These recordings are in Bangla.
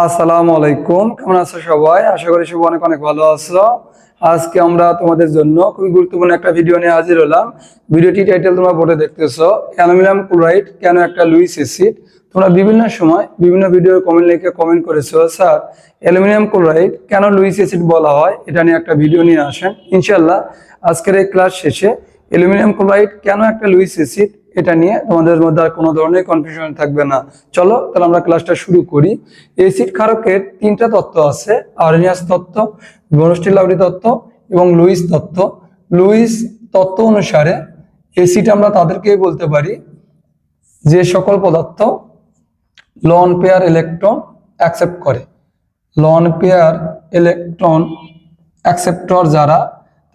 আসসালামু আলাইকুম। কেমন আছো সবাই? আশা করি সবাই অনেক অনেক ভালো আছো। আজকে আমরা তোমাদের জন্য খুবই গুরুত্বপূর্ণ একটা ভিডিও নিয়ে হাজির হলাম। ভিডিওটি টাইটেল তোমরা বোর্ডে দেখতেছো, অ্যালুমিনিয়াম ক্লোরাইড কেন একটা লুইস অ্যাসিড? তোমরা বিভিন্ন সময় বিভিন্ন ভিডিওর কমেন্ট লিখে কমেন্ট করেছ, স্যার, অ্যালুমিনিয়াম ক্লোরাইড কেন লুইস অ্যাসিড বলা হয়? এটা নিয়ে একটা ভিডিও নিয়ে আসেন। ইনশাল্লাহ আজকের এই ক্লাস শেষে অ্যালুমিনিয়াম ক্লোরাইড কেন একটা লুইস অ্যাসিড? এটা নিয়ে তোমাদের মধ্যে আর কোনো ধরনের কনফিউশন থাকবে না। চলো, তাহলে আমরা ক্লাসটা শুরু করি। এসিড ক্ষারকের তিনটা তত্ত্ব আছে, আরনিয়াস তত্ত্ব বনস্টিলাউরি তত্ত্ব এবং লুইস তত্ত্ব। লুইস তত্ত্ব অনুসারে এসিড আমরা তাদেরকেই বলতে পারি। যে সকল পদার্থ লন পেয়ার ইলেকট্রন অ্যাকসেপ্ট করে। লন পেয়ার ইলেকট্রন অ্যাকসেপ্টর যারা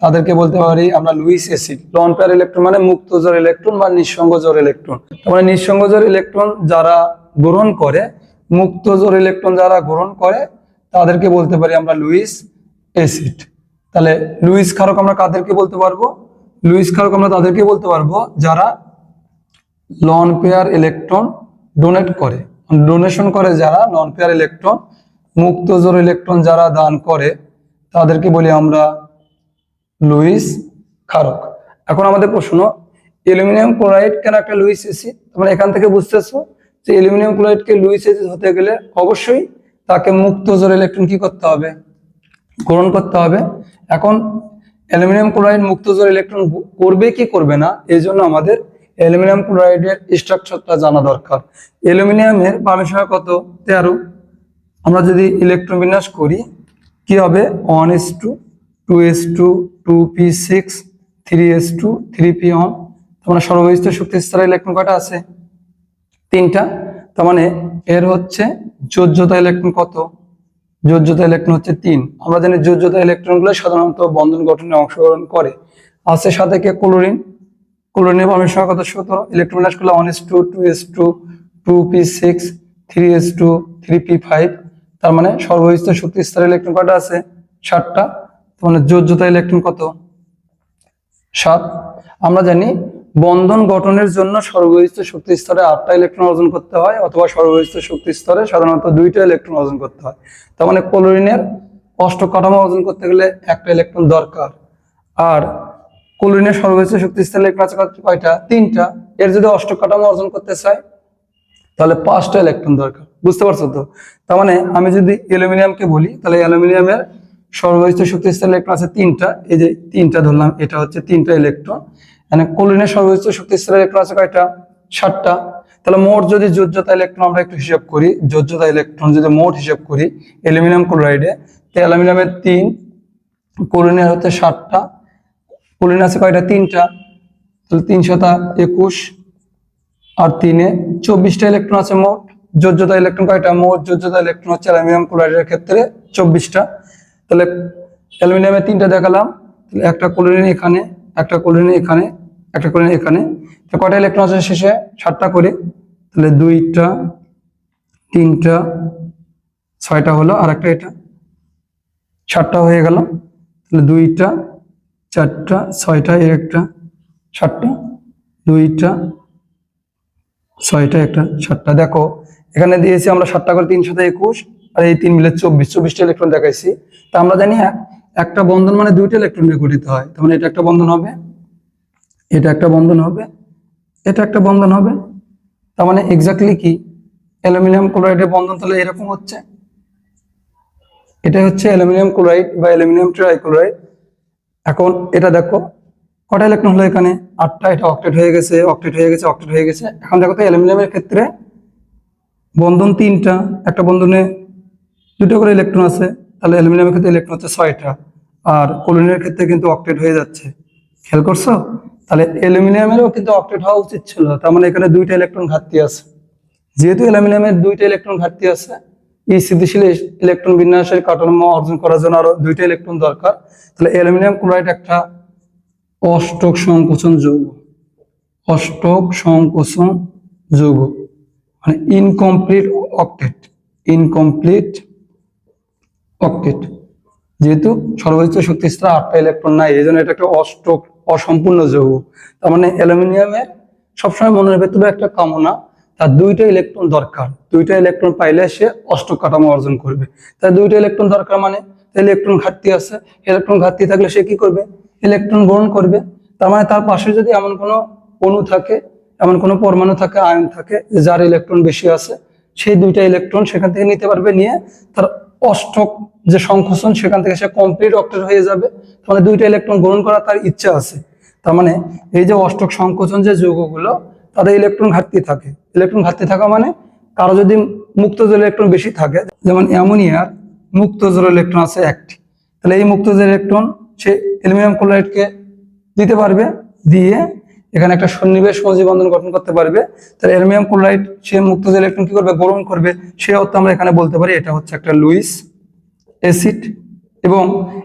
তাদেরকে বলতে পারি আমরা Lewis acid lone pair electron মানে মুক্ত জোর ইলেকট্রন বা নিঃসঙ্গ জোর ইলেকট্রন। মানে নিঃসঙ্গ জোর ইলেকট্রন যারা গ্রহণ করে, মুক্ত জোর ইলেকট্রন যারা গ্রহণ করে, তাদেরকে বলতে পারি আমরা লুইস এসিড তাহলে লুইস ক্ষারক আমরা কাদেরকে বলতে পারব? লুইস ক্ষারক আমরা তাদেরকে বলতে পারব যারা লন পেয়ার ইলেকট্রন ডোনেট করে। ডোনেশন করে যারা লন পেয়ার ইলেকট্রন, মুক্ত জোর ইলেকট্রন যারা দান করে, তাদেরকে বলি আমরা লুইস ক্ষারক এখন আমাদের প্রশ্ন, অ্যালুমিনিয়াম ক্লোরাইড কেন একটা লুইস অ্যাসিড তোমরা এখান থেকে বুঝতেছো যে অ্যালুমিনিয়াম ক্লোরাইডকে লুইস অ্যাসিড হতে গেলে অবশ্যই তাকে মুক্ত জোর ইলেকট্রন কি করতে হবে? গ্রহণ করতে হবে। এখন অ্যালুমিনিয়াম ক্লোরাইড মুক্ত জোর ইলেকট্রন করবে কি করবে না, এই জন্য আমাদের অ্যালুমিনিয়াম ক্লোরাইডের স্ট্রাকচারটা জানা দরকার। অ্যালুমিনিয়ামের পারমিশন কত? তেরো। আমরা যদি ইলেকট্রন বিন্যাস করি, কি হবে? One S two two S two two P six, three S two, three P one তার সর্ববিস্ত শক্তি স্তরে ইলেকট্রন কয়টা আছে? তিনটা। তার মানে এর হচ্ছে যোজ্যতা ইলেকট্রন কত? যোজ্যতা ইলেকট্রন হচ্ছে তিন। আমরা জানি যোজ্যতা ইলেকট্রনগুলো সাধারণত বন্ধন গঠনে অংশগ্রহণ করে। আছে সাথে কে? ক্লোরিন। ক্লোরিনের পারমিশন সংখ্যা কত? সতেরো। ইলেকট্রন বিন্যাস করলে one S two two S two two P six three S two three P five তার মানে সর্বহিত শক্তি স্তরে ইলেকট্রন কয়টা আছে? ষাটটা মানে যোজ্যতা ইলেকট্রন কত? সাত। আমরা জানি বন্ধন গঠনের জন্য সর্বহিত শক্তি স্তরে আটটা ইলেকট্রন অর্জন করতে হয় অথবা সর্বহিত শক্তি স্তরে সাধারণত দুইটা ইলেকট্রন অর্জন করতে হয়। তার মানে ক্লোরিনের অষ্টক কাঠামো অর্জন করতে গেলে একটা ইলেকট্রন দরকার। আর ক্লোরিনের সর্বোচ্চ শক্তি স্তরে ইলেকট্রন আছে কয়টা? তিনটা। এর যদি অষ্টক কাঠামো অর্জন করতে চায় তাহলে পাঁচটা ইলেকট্রন দরকার। বুঝতে পারছ তো? তার মানে আমি যদি অ্যালুমিনিয়ামকে বলি, তাহলে অ্যালুমিনিয়ামের সর্বোচ্চ শক্তি স্তর ইলেকট্রন আছে তিনটা। এই যে তিনটা ধরলাম, এটা হচ্ছে তিনটা ইলেকট্রন মানে ক্লোরিনের সর্বোচ্চ শক্তি স্তর ইলেকট্রন আছে কয়টা? ষাটটা তাহলে মোট যদি যোজ্যতা ইলেকট্রন আমরা একটু হিসাব করি যোজ্যতা ইলেকট্রন যদি মোট হিসাব করি, অ্যালুমিনিয়াম ক্লোরাইডে তো অ্যালুমিনিয়ামের তিন ক্লোরিনের হচ্ছে ষাটটা ক্লোরিন আছে কয়টা? তিনটা। তাহলে তিনশোটা একুশ, আর তিনে চব্বিশটা ইলেকট্রন আছে মোট। যোজ্যতা ইলেকট্রন কয়টা? মোট যোজ্যতা ইলেকট্রন হচ্ছে অ্যালুমিনিয়াম ক্লোরাইডের ক্ষেত্রে চব্বিশটা। তাহলে অ্যালুমিনিয়ামে তিনটা দেখালাম। তাহলে একটা ক্লোরিন এখানে, একটা ক্লোরিন এখানে, একটা ক্লোরিন এখানে। তো কয়টা ইলেকট্রন আছে শেষে? সাতটা করে। তাহলে দুইটা, তিনটা, ছয়টা হলো আর একটা এটা। সাতটা হয়ে গেল। তাহলে দুইটা, চারটা, ছয়টা এর একটা, সাতটা। দুইটা, ছয়টা, একটা, সাতটা। দেখো, এখানে দিয়েছি আমরা সাতটা করে তিনশোতে একুশ। আর এই তিন মিলে চব্বিশ, চব্বিশটা ইলেকট্রন দেখাইছি। তা আমরা জানি এক- একটা বন্ধন মানে দুইটা ইলেকট্রন নিয়ে গঠিত হয়। তার মানে এটা একটা বন্ধন হবে, এটা একটা বন্ধন হবে, এটা একটা বন্ধন হবে। তার মানে এক্স্যাক্টলি কি? অ্যালুমিনিয়াম ক্লোরাইডের বন্ধন তাহলে এরকম হচ্ছে। এটা হচ্ছে অ্যালুমিনিয়াম ক্লোরাইড বা অ্যালুমিনিয়াম ট্রাইক্লোরাইড। এখন এটা দেখো, কটা ইলেকট্রন হলো এখানে? আটটা, এটা অক্টেট হয়ে গেছে অক্টেট হয়ে গেছে অক্টেট হয়ে গেছে। এখন দেখো তো অ্যালুমিনিয়ামের ক্ষেত্রে বন্ধন তিনটা, একটা বন্ধনে দুটো করে ইলেকট্রন আছে, তাহলে অ্যালুমিনিয়ামের ক্ষেত্রে ইলেকট্রন হচ্ছে ছয়টা, আর ক্লোরিনের ক্ষেত্রে কিন্তু অক্টেট হয়ে যাচ্ছে। খেয়াল করছ? তাহলে অ্যালুমিনিয়ামেরও কিন্তু অক্টেট হওয়া উচিত ছিল, তার মানে এখানে দুইটা ইলেকট্রন ঘাটতি আছে। যেহেতু অ্যালুমিনিয়ামের দুইটা ইলেকট্রন ঘাটতি আছে, এই স্থিতিশীল ইলেকট্রন বিন্যাসের কাঠামো অর্জন করার জন্য আরও দুইটা ইলেকট্রন দরকার। তাহলে অ্যালুমিনিয়াম ক্লোরাইড একটা অষ্টক সংকোচন যৌগ, অষ্টক সংকোচন যৌগ মানে ইনকমপ্লিট অক্টেট ইনকমপ্লিট অক্টেট যেহেতু সর্বোচ্চ শক্তি স্তর আটটা ইলেকট্রন নাই, এই জন্য এটা একটা অষ্টক অসম্পূর্ণ যৌগ। তার মানে অ্যালুমিনিয়ামের সবসময় মনে রাখতে হবে একটা কামনা, তার দুইটা ইলেকট্রন দরকার। দুইটা ইলেকট্রন পাইলে সে অষ্টক কাঠামো অর্জন করবে। তার দুইটা ইলেকট্রন দরকার মানে ইলেকট্রন ঘাটতি আছে। ইলেকট্রন ঘাটতি থাকলে সে কি করবে? ইলেকট্রন গ্রহণ করবে। তার মানে তার পাশে যদি এমন কোনো অণু থাকে, এমন কোনো পরমাণু থাকে, আয়ন থাকে, যার ইলেকট্রন বেশি আছে, সেই দুইটা ইলেকট্রন সেখান থেকে নিতে পারবে, নিয়ে তার অষ্টক যে সংকোচন, সেখান থেকে সে কমপ্লিট অক্টেট হয়ে যাবে। মানে দুইটা ইলেকট্রন গ্রহণ করার তার ইচ্ছা আছে। তার মানে এই যে অষ্টক সংকোচন যে যৌগগুলো, তাদের ইলেকট্রন ঘাটতি থাকে। ইলেকট্রন ঘাটতি থাকা মানে কারও যদি মুক্ত জল ইলেকট্রন বেশি থাকে, যেমন অ্যামোনিয়ার মুক্ত জল ইলেকট্রন আছে একটি। তাহলে এই মুক্ত জল ইলেকট্রন সে অ্যালুমিনিয়াম ক্লোরাইডকে দিতে পারবে, দিয়ে এখানে একটা সন্নিবেশ বন্ধন গঠন করতে পারবে। তাহলে অ্যালুমিনিয়াম ক্লোরাইড, সে মুক্ত জল ইলেকট্রন কি করবে? গ্রহণ করবে। সে অর্থ আমরা এখানে বলতে পারি, এটা হচ্ছে একটা লুইস অ্যাসিড এবং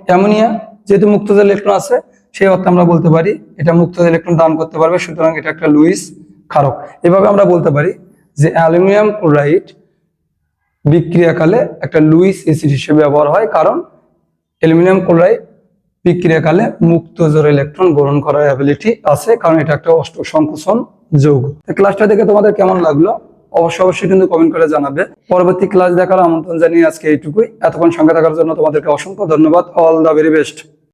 অ্যামোনিয়া, যেহেতু মুক্ত জল ইলেকট্রন আছে সেই অর্থে আমরা বলতে পারি, এটা মুক্ত ইলেকট্রন দান করতে পারবে, সুতরাং এটা একটা লুইস ক্ষারক। এভাবে আমরা বলতে পারি যে অ্যালুমিনিয়াম ক্লোরাইড বিক্রিয়াকালে একটা লুইস অ্যাসিড হিসেবে ব্যবহার হয়, কারণ অ্যালুমিনিয়াম ক্লোরাইড বিক্রিয়াকালে মুক্ত জোর ইলেকট্রন গ্রহণ করার অ্যাবিলিটি আছে, কারণ এটা একটা অষ্ট সংকোচন যোগ। ক্লাসটা দেখে তোমাদের কেমন লাগল? অবশ্যই অবশ্যই কিন্তু কমেন্ট করে জানাবে। পরবর্তী ক্লাস দেখার আমন্ত্রণ জানিয়ে আজকে এইটুকুই। এতক্ষণ সঙ্গে থাকার জন্য তোমাদেরকে অসংখ্য ধন্যবাদ। All the very best